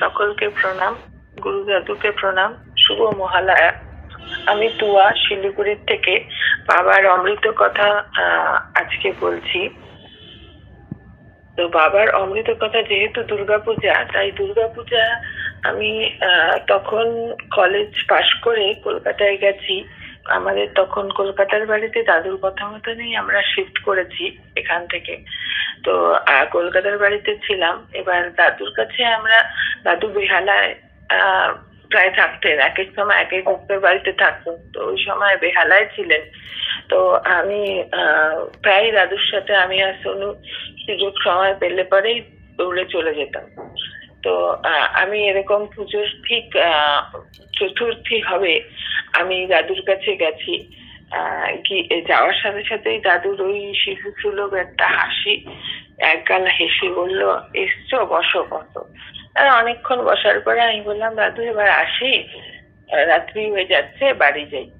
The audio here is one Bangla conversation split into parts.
সকলকে প্রণাম, গুরু দাদুকে প্রণাম, শুভ মহালয়া। আমি তুয়া, শিলিগুড়ির থেকে বাবার অমৃত কথা আজকে বলছি। তো বাবার অমৃত কথা যেহেতু দুর্গাপূজা, তাই দুর্গাপূজা আমি তখন কলেজ পাশ করে কলকাতায় গেছি। আমাদের তখন কলকাতার বাড়িতে দাদুর কথা মতো নেই আমরা শিফট করেছি এখান থেকে। তো কলকাতার বাড়িতে ছিলাম। এবার দাদুর কাছে আমরা, দাদু বেহালায় প্রায় থাকতেন। এক এক সময় এক এক লোকের বাড়িতে থাকতেন। তো ওই সময় বেহালায় ছিলেন। তো আমি প্রায় দাদুর সাথে আমি আর সোনু সুযোগ সময় পেলে পরেই দৌড়ে চলে যেতাম। তো আমি এরকম পুজোর ঠিক চতুর্থী হবে আমি দাদুর কাছে গেছি। যাওয়ার সাথে সাথেই দাদুর ওই শিশু সুলভ একটা হাসি। একগাল হেসে বলল, এসছো, বসো বসো। অনেকক্ষণ বসার পরে আমি বললাম, দাদু, এবার আসি। রাত্রি হয়ে যাচ্ছে, বাড়ি যাই।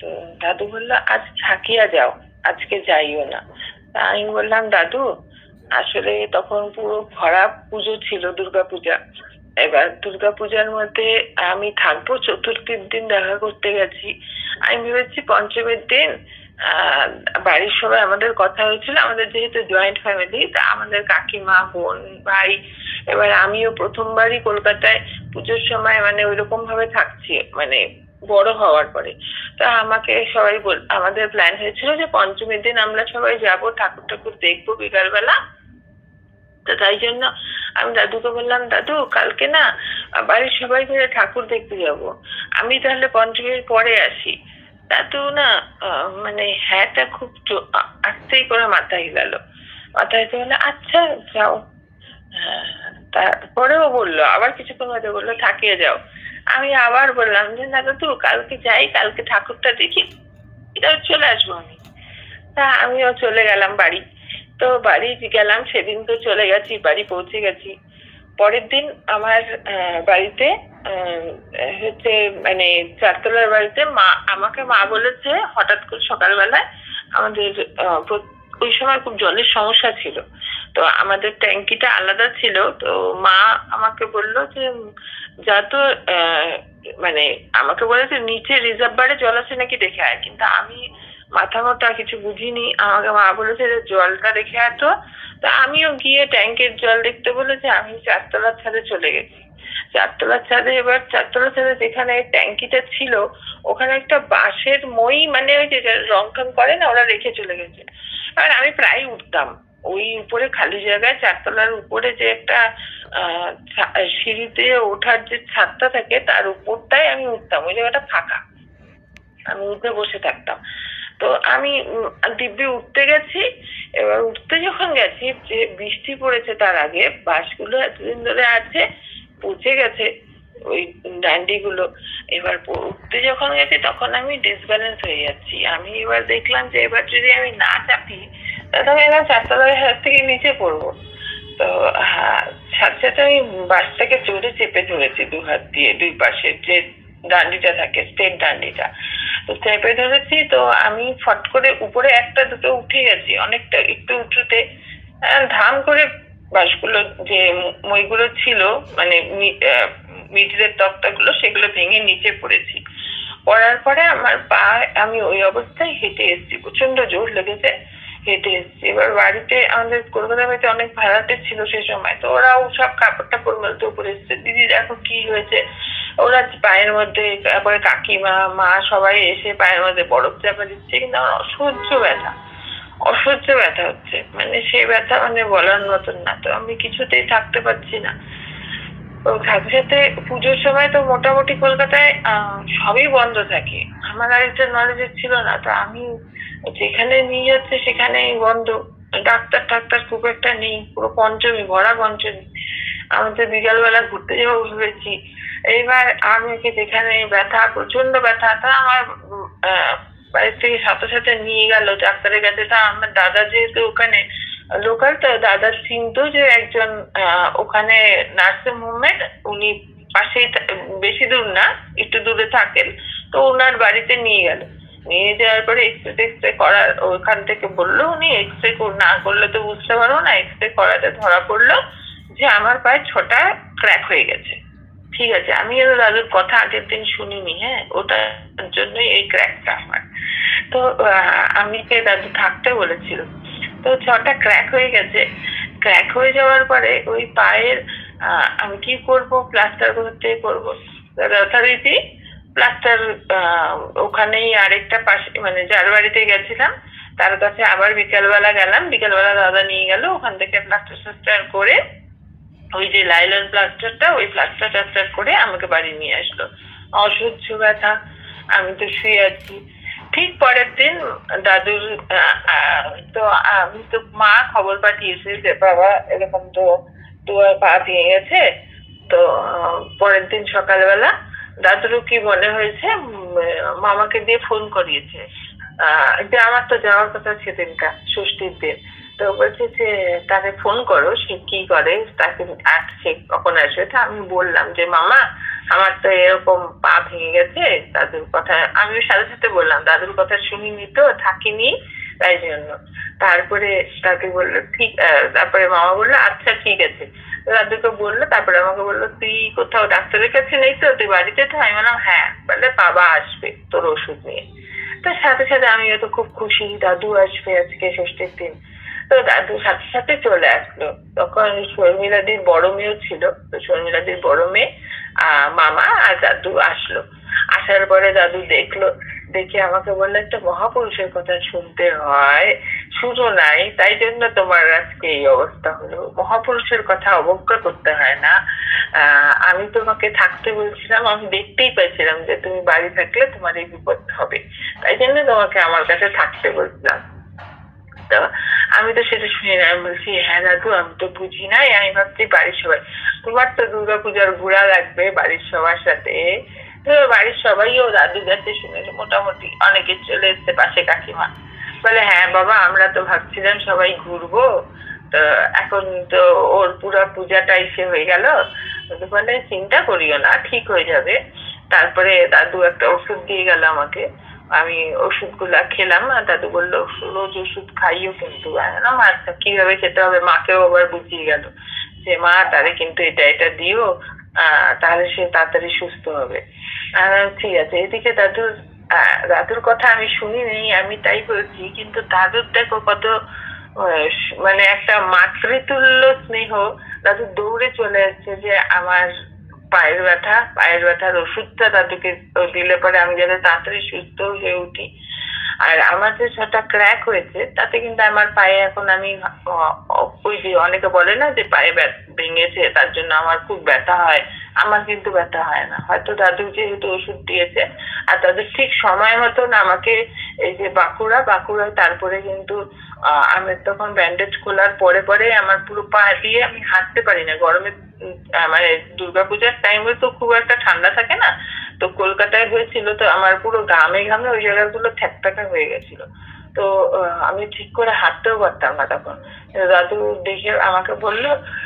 তো দাদু বলল, আজ থাকিয়া যাও, আজকে যাইও না। আমি বললাম, দাদু, আসলে তখন পুরো ভরা পুজো ছিল দুর্গাপূজা। এবার দুর্গাপূজার মধ্যে আমি থাকব, চতুর্থীর দিন দেখা করতে গেছি। আমি ভেবেছি পঞ্চমীর দিন বাড়ির সবাই আমাদের কথা হয়েছিল, আমাদের যেহেতু জয়েন্ট ফ্যামিলি তা আমাদের কাকিমা, বোন, ভাই, এবার আমিও প্রথমবারই কলকাতায় পুজোর সময় মানে ওইরকম ভাবে থাকছি মানে বড় হওয়ার পরে। তা আমাকে সবাই বল, আমাদের প্ল্যান হয়েছিল যে পঞ্চমীর দিন আমরা সবাই যাব ঠাকুর ঠাকুর দেখব বিকালবেলা। তো তাই জন্য আমি দাদুকে বললাম দাদু কালকে না বাড়ির সবাই মিলে ঠাকুর দেখতে যাব। আমি তাহলে পঞ্চমীর পরে আসি। দাদু না মানে হ্যাঁটা খুব আস্তেই করে মাথায় গেল। মাথায় তো বলে আচ্ছা যাও। হ্যাঁ, তারপরেও বলল আবার কিছুক্ষণ মধ্যে বলল থাকিয়ে যাও। আমি আবার বললাম যে না দাদু কালকে যাই কালকে ঠাকুরটা দেখি এটা চলে আসব আমি। তা আমিও চলে গেলাম বাড়ি। তো বাড়ি গেলাম, সেদিন তো চলে গেছি, বাড়ি পৌঁছে গেছি। পরের দিন আমার বাড়িতে হচ্ছে মানে চারতলার বাড়িতে মা, আমাকে মা বলেছে, হঠাৎ করে সকালবেলায় আমাদের ওই সময় খুব জলের সমস্যা ছিল। তো আমাদের ট্যাঙ্কিটা আলাদা ছিল, তো মা আমাকে বলল যে যা তো মানে আমাকে বলেছে, নিচে রিজার্ভারে জল আছে নাকি দেখে আয়। কিন্তু আমি মাথা মোটা, কিছু বুঝিনি। আমাকে মা বলেছে যে, জলটা রেখে আয় তো। আমিও গিয়ে ট্যাঙ্কের জল দেখতে বলেছে, আমি চারতলার ছাদে চলে গেছি। চারতলার ছাদে এবার, চারতলার ছাদে যেখানে ট্যাঙ্কিটা ছিল, ওখানে একটা বাঁশের মই মানে ওই যে রং টং করে না, ওরা রেখে চলে গেছে। আর আমি প্রায় উঠতাম। ওই উপরে খালি জায়গায়, চারতলার উপরে যে একটা সিঁড়িতে ওঠার যে ছাদটা থাকে, তার উপরটাই আমি উঠতাম। ওই জায়গাটা ফাঁকা। আমি উঠে বসে থাকতাম। তো আমি দিব্যি উঠতে গেছি। এবার উঠতে যখন গেছি, যে বৃষ্টি পড়েছে তার আগে, বাসগুলো এতদিন ধরে আছে, পচে গেছে ওই ডান্ডিগুলো। এবার উঠতে যখন গেছি তখন আমি ডিসব্যালেন্স হয়ে যাচ্ছি। আমি এবার দেখলাম যে এবার যদি আমি না চাপি, তাহলে এবার চারতলার হাত থেকে নিচে পড়ব। তো হ্যাঁ সাথে সাথে আমি বাসটাকে চড়ে চেপে ধরেছি দু হাত দিয়ে, দুই পাশের যে ডান্ডিটা থাকে স্টেট ডান্ডিটা তো চেপে ধরেছি, তো আমি ফট করে উপরে একটা, দুটো উঠে গেছি। অনেকটা একটু উঁচুতে ধাম করে বাসগুলো যে মইগুলো ছিল মানে মিডিলের তক্তাগুলো, সেগুলো ভেঙে নিচে পড়েছি। পড়ার পরে আমার পা, আমি ওই অবস্থায় হেঁটে এসেছি। প্রচণ্ড জোর লেগেছে, হেঁটে এসেছি। এবার বাড়িতে আমাদের কলকাতা বাড়িতে অনেক ভাড়াটে ছিল সে সময়। তো ওরাও সব কাপড় টাপড় মেলতে উপরে এসছে। দিদি, দেখো কি হয়েছে? ওরা পায়ের মধ্যে, তারপরে কাকিমা, মা সবাই এসে পায়ের মধ্যে বরফ চাপা দিচ্ছে, কিন্তু আমার অসহ্য ব্যথা। অসহ্য ব্যথা হচ্ছে। মানে সেই ব্যথা মানে বলার মতন না। তো আমি কিছুতেই থাকতে পারছি না। তো সাথে সাথে পুজোর সময় তো মোটামুটি কলকাতায় সবই বন্ধ থাকে। আমার আর এটা নলেজ ছিল না। তো আমি যেখানে নিয়ে যাচ্ছে সেখানেই বন্ধ। ডাক্তার টাক্তার খুব একটা নেই। পুরো পঞ্চমী, ভরা পঞ্চমী। আমাদের বিকালবেলা ঘুরতে যাব ভেবেছি। এইবার আমাকে যেখানে ব্যথা প্রচণ্ড ব্যথা, তা আমার বাড়ির থেকে সাথে সাথে নিয়ে গেল ডাক্তারের কাছে। তা আমার দাদা যেহেতু ওখানে লোকাল তো দাদার চিনতো যে একজন ওখানে নার্সিং হোমের উনি পাশেই বেশি দূর না, একটু দূরে থাকেন। তো ওনার বাড়িতে নিয়ে গেল। নিয়ে যাওয়ার পরে এক্সরে টেক্সরে করার, ওখান থেকে বলল উনি এক্সরে না করলে তো বুঝতে পারব না এক্সরে করাতে ধরা পড়ল যে আমার পায়ে ছটা ক্র্যাক হয়ে গেছে। ঠিক আছে আমি দাদুর কথা আগের দিন শুনিনি হ্যাঁ? ওটার জন্যই এই ক্র্যাকটা আমার। তো আমি কে দাদু থাকতে বলেছিল, তো ছটা ক্র্যাক হয়ে গেছে। ক্র্যাক হয়ে যাওয়ার পরে ওই পায়ের আমি কি করব? প্লাস্টার করতে করব। যথারীতি প্লাস্টার ওখানেই আরেকটা পাশে মানে যার বাড়িতে গেছিলাম, তার কাছে আবার বিকালবেলা গেলাম। বিকালবেলা দাদা নিয়ে গেল, ওখান থেকে প্লাস্টার টাস্টার করে ওই যে লাইলন প্লাস্টারটা ওই প্লাস্টার টাস্টার করে আমাকে বাড়ি নিয়ে আসলো। অসহ্য ব্যথা, আমি তো শুয়ে আছি। ঠিক পরের দিন দাদুর তো আমি তো মা খবর পাঠিয়েছে যে বাবা এরকম তো তোমার পা ভেঙে গেছে। তো, পরের দিন সকালবেলা দাদুরও কি মনে হয়েছে মামাকে দিয়ে ফোন করিয়েছে। যে আমার তো যাওয়ার কথা সেদিনটা ষষ্ঠীর দিন। তো বলছে যে তাকে ফোন করো, সে কি করে? তাকে আসছে কখন আসবে? তা আমি বললাম যে, মামা, আমার তো এরকম পা ভেঙে গেছে, দাদুর কথা। আমি সাথে সাথে বললাম, দাদুর কথা শুনিনি তো, থাকিনি। তাই জন্য। তারপরে তাকে বলল, ঠিক তারপরে মামা বলল আচ্ছা ঠিক আছে। দাদুকে বলল, তারপরে আমাকে বলল, তুই কোথাও ডাক্তারের কাছে নেই তো? তুই বাড়িতে তো আমি বললাম হ্যাঁ। বললে, বাবা আসবে তোর ওষুধ নিয়ে। তো সাথে সাথে আমিও তো খুব খুশি, দাদু আসবে আজকে ষষ্ঠীর দিন। তো দাদু সাথে সাথে চলে আসলো। তখন শর্মিলাদির বড় মেয়েও ছিল, তো শর্মিলাদির বড় মেয়ে মামা আর দাদু আসলো। আসার পরে দাদু দেখল, দেখে আমাকে বলল, একটা মহাপুরুষের কথা শুনতে হয়, শুনো নাই, তাই জন্য তোমার আজকে এই অবস্থা হলো। মহাপুরুষের কথা অবজ্ঞা করতে হয় না। আমি তোমাকে থাকতে বলছিলাম, আমি দেখতেই পাইছিলাম যে তুমি বাড়ি থাকলে তোমার এই বিপদ হবে। তাই জন্য তোমাকে আমার কাছে থাকতে বলছিলাম। তো আমি তো সেটা শুনি না। আমি বলছি হ্যাঁ দাদু, আমি তো বুঝি নাই আমি ভাবছি বাড়ির সবাই তোমার তো দুর্গাপূজার ঘোরা লাগবে বাড়ির সবার সাথে। তো বাড়ির সবাইও দাদু গেছে শুনে মোটামুটি অনেকে চলে এসছে পাশে কাকিমা। বলে হ্যাঁ বাবা, আমরা তো ভাবছিলাম সবাই ঘুরবো। তো এখন তো ওর পুরো পূজাটা এসে হয়ে গেল। বলে, চিন্তা করিও না, ঠিক হয়ে যাবে। তারপরে দাদু একটা ওষুধ দিয়ে গেল আমাকে। আমি ওষুধগুলা খেলাম আর দাদু বলল রোজ ওষুধ খাইও কিন্তু বললাম, আচ্ছা কীভাবে খেতে হবে? মাকেও আবার বুঝিয়ে গেল যে মা তারে কিন্তু এটা এটা দিও তাহলে সে তাড়াতাড়ি সুস্থ হবে। ঠিক আছে এদিকে দাদুর দাদুর কথা আমি শুনিনি আমি তাই বলছি কিন্তু দাদুর দেখো কত মানে একটা মাতৃতুল্য স্নেহ দাদু দৌড়ে চলে এসছে যে আমার পায়ের ব্যথা, পায়ের ব্যথার ওষুধটা তাদেরকে দিলে পরে আমি যাতে তাড়াতাড়ি সুস্থ হয়ে উঠি। আর আমার যে ছটা ক্র্যাক হয়েছে, তাতে কিন্তু আমার পায়ে এখন আমি ওই যে অনেকে বলে না যে পায়ে ব্যথ- ভেঙেছে, তার জন্য আমার খুব ব্যথা হয়। আমার কিন্তু ব্যথা হয় না। হয়তো দাদু যেহেতু ওষুধ দিয়েছে, আর দাদু ঠিক সময় মতন আমাকে এই যে বাঁকুড়া, বাঁকুড়ায় তারপরে কিন্তু আমি তখন ব্যান্ডেজ খোলার পরে পরে আমার পুরো পা দিয়ে আমি হাঁটতে পারি না। গরমে মানে দুর্গাপূজার টাইমে তো খুব একটা ঠান্ডা থাকে না। তো কলকাতায় হয়েছিল তো আমার পুরো ঘামে ঘামে ওই জায়গাগুলো থ্যাকথ্যাকা হয়ে গেছিল। তো আমি ঠিক করে হাঁটতেও পারতাম না তখন। দাদু দেখে আমাকে বলল,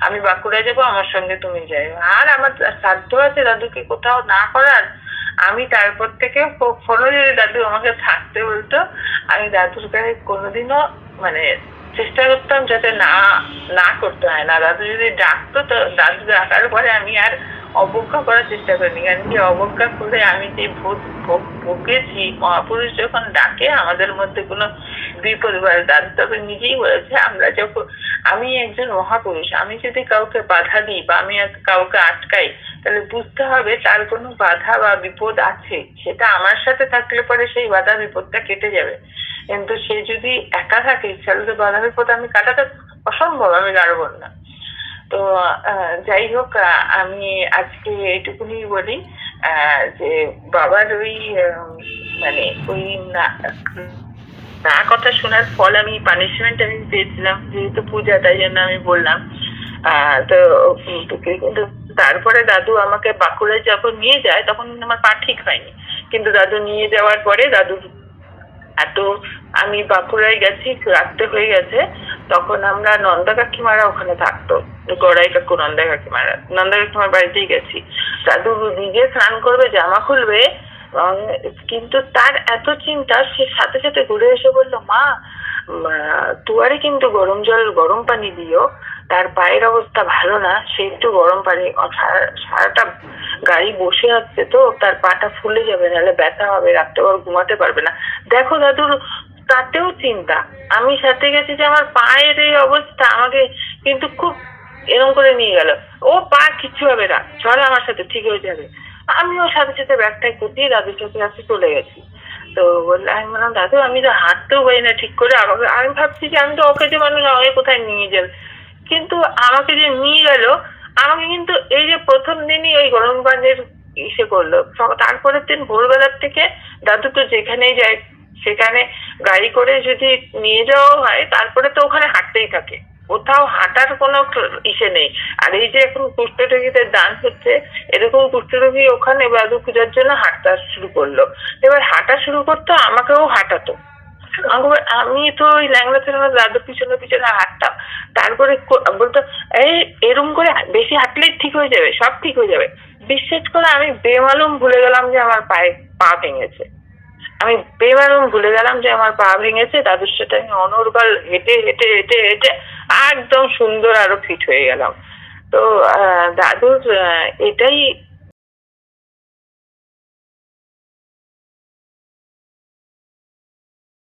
আমি বাঁকুড়ায় যাব, আমার সঙ্গে তুমি যাই আর আমার সাধ্য আছে দাদুকে কোথাও না করার, আমি তারপর থেকে ফো- ফোনে যদি দাদু আমাকে থাকতে বলতো, আমি দাদুর কাছে কোনোদিনও মানে চেষ্টা করতাম যাতে না না করতে হয়। না, দাদু যদি ডাকতো, তো দাদু ডাকার পরে আমি আর অবজ্ঞা করার চেষ্টা করিনি। কারণ কি অবজ্ঞা করে আমি যে ভোগ- ভুগেছি, মহাপুরুষ যখন ডাকে, আমাদের মধ্যে কোনো বিপদ দাদু তবে নিজেই বলেছে, আমরা যখন আমি একজন মহাপুরুষ, আমি যদি কাউকে বাধা দিই বা আমি কাউকে আটকাই, তাহলে বুঝতে হবে তার কোনো বাধা বা বিপদ আছে। সেটা আমার সাথে থাকলে পরে সেই বাধা বিপদটা কেটে যাবে। কিন্তু সে যদি একা থাকে, তাহলে তো বাধা বিপদ আমি কাটাতে অসম্ভব, আমি পারব না তো যাই হোক আমি আজকে এইটুকুনি বলি যে বাবার ওই মানে ওই না না কথা শোনার ফল আমি পানিশমেন্ট আমি পেয়েছিলাম, যেহেতু পূজা, তাই জন্য আমি বললাম। তো কিন্তু তারপরে দাদু আমাকে বাঁকুড়ায় যখন নিয়ে যায়, তখন আমার পা ঠিক হয়নি। কিন্তু দাদু নিয়ে যাওয়ার পরে দাদু এত আমি বাঁকুড়ায় গেছি, রাত্রে হয়ে গেছে, তখন আমরা নন্দা কাকিমারা ওখানে থাকতো। গড়াই কাকু নন্দা কাকিমারা নন্দা কাকিমার বাড়িতেই গেছি। দাদু নিজে স্নান করবে, জামা খুলবে কিন্তু তার এত চিন্তা, সে সাথে সাথে ঘুরে এসে বলল, মা তুয়ারে কিন্তু গরম জল, গরম পানি দিও। তার পায়ের অবস্থা ভালো না, সে একটু গরম পানি সারা- সারাটা গাড়ি বসে আছে তো, তার পাটা ফুলে যাবে, নাহলে ব্যথা হবে রাত্রেবার ঘুমাতে পারবে না। দেখো দাদুর, তাতেও চিন্তা। আমি সাথে গেছি যে আমার পায়ের এই অবস্থা, আমাকে কিন্তু খুব এরকম করে নিয়ে গেল। ও পা কিচ্ছু হবে না। চল আমার সাথে, ঠিক হয়ে যাবে। আমিও সাথে সাথে ব্যাগটাই কুটিয়ে দাদুর সাথে কাছে চলে গেছি। তো বললে, আমি বললাম, দাদু, আমি তো হাঁটতেও পারি না ঠিক করে। আমাকে, আমি ভাবছি যে আমি তো ওকে যে মানুষ, আমাকে কোথায় নিয়ে যাবে? কিন্তু আমাকে যে নিয়ে গেল, আমাকে কিন্তু এই যে প্রথম দিনই ওই গরম পানির ইসে করল। তারপরের দিন ভোরবেলার থেকে দাদু তো যেখানেই যায়, সেখানে গাড়ি করে যদি নিয়ে যাওয়া হয়, তারপরে তো ওখানে হাঁটতেই থাকে। কোথাও হাঁটার কোনো ইসে নেই। আর এই যে এখন কুষ্ঠরোগীদের দান হচ্ছে, এরকম কুষ্ঠরোগী ওখানে দাদু পূজার জন্য হাঁটতে শুরু করল। এবার হাঁটা শুরু করতো, আমাকেও হাঁটাতো। আমি তো ওই ল্যাংড়া ছেলেরা দাদুর পিছনে পিছনে হাঁটতাম। তারপরে বলতো, এই, এরম করে বেশি হাঁটলেই ঠিক হয়ে যাবে, সব ঠিক হয়ে যাবে। বিশ্বাস করে আমি বেমালুম ভুলে গেলাম যে আমার পায়ে পা ভেঙেছে। আমি বেমালুম ভুলে গেলাম যে আমার পা ভেঙেছে দাদুর সাথে আমি অনর্গল হেঁটে হেঁটে হেঁটে হেঁটে একদম সুন্দর আরও ফিট হয়ে গেলাম। তো দাদুর এটাই